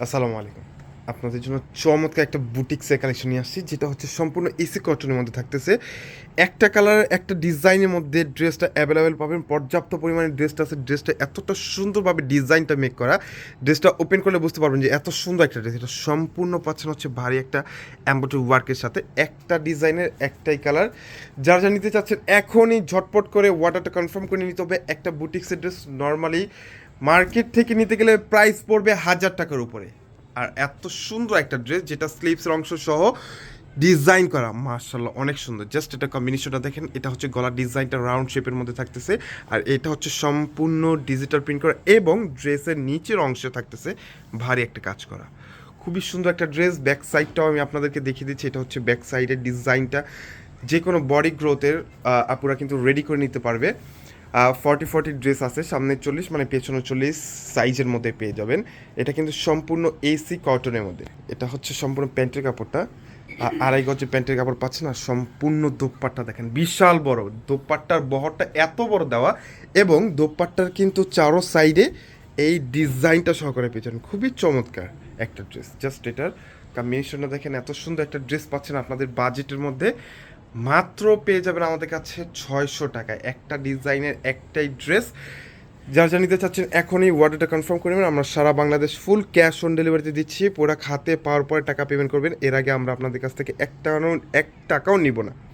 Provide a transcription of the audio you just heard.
আসসালামু আলাইকুম। আপনাদের জন্য চমৎকার একটা বুটিক্সের কালেকশন নিয়ে আসছি, যেটা হচ্ছে সম্পূর্ণ এসি কটনের মধ্যে থাকতেছে। একটা কালার একটা ডিজাইনের মধ্যে ড্রেসটা অ্যাভেলেবেল পাবেন, পর্যাপ্ত পরিমাণে ড্রেসটা আছে ড্রেসটা এতটা সুন্দরভাবে ডিজাইনটা মেক করা ড্রেসটা ওপেন করলে বুঝতে পারবেন যে এত সুন্দর একটা ড্রেস এটা সম্পূর্ণ পাচ্ছেন হচ্ছে ভারী একটা অ্যাম্বোটারি ওয়ার্কের সাথে, একটা ডিজাইনের একটাই কালার যারা যা নিতে চাচ্ছেন, এখনই ঝটপট করে ওয়াটারটা কনফার্ম করে নিতে হবে, একটা বুটিক্সের ড্রেস নর্মালি মার্কেট থেকে নিতে গেলে প্রাইস পড়বে হাজার টাকার উপরে। আর এত সুন্দর একটা ড্রেস, যেটা স্লিভসের অংশ সহ ডিজাইন করা মার্শাল্লাহ অনেক সুন্দর। জাস্ট এটা কম্বিনেশনটা দেখেন, এটা হচ্ছে গলার ডিজাইনটা রাউন্ড শেপের মধ্যে থাকতেছে, আর এটা হচ্ছে সম্পূর্ণ ডিজিটাল প্রিন্ট করা, এবং ড্রেসের নিচের অংশে থাকতেছে ভারী একটা কাজ করা। খুবই সুন্দর একটা ড্রেস ব্যাক সাইডটাও আমি আপনাদেরকে দেখিয়ে দিচ্ছি, এটা হচ্ছে ব্যাক সাইডের ডিজাইনটা যে কোনো বডি গ্রোথের আপুরা কিন্তু রেডি করে নিতে পারবে। ফর্টি ফর্টি ড্রেস আছে, সামনে চল্লিশ মানে পেছনে চল্লিশ সাইজের মধ্যে পেয়ে যাবেন। এটা কিন্তু সম্পূর্ণ এসি কটনের মধ্যে। এটা হচ্ছে সম্পূর্ণ প্যান্টের কাপড়টা। আড়াই গজে প্যান্টের কাপড় পাচ্ছেন আর সম্পূর্ণ দোপাট্টা দেখেন, বিশাল বড়। দোপাট্টার বহরটা এত বড় দেওয়া এবং দোপাট্টার কিন্তু চারো সাইডে এই ডিজাইনটা সহকারে পেয়েছেন খুবই চমৎকার একটা ড্রেস জাস্ট এটার কম্বিনেশনটা দেখেন, এত সুন্দর একটা ড্রেস পাচ্ছেন আপনাদের বাজেটের মধ্যে। মাত্র পেয়ে যাবেন আমাদের কাছে ছয়শো টাকা। একটা ডিজাইনের, একটাই ড্রেস। যারা যা নিতে চাচ্ছেন, এখনই অর্ডারটা কনফার্ম করে নেবেন। আমরা সারা বাংলাদেশ ফুল ক্যাশ অন ডেলিভারিতে দিচ্ছি। পুরো খাতে পাওয়ার পরে টাকা পেমেন্ট করবেন। এর আগে আমরা আপনাদের কাছ থেকে এক টাকাও এক টাকাও নিব না।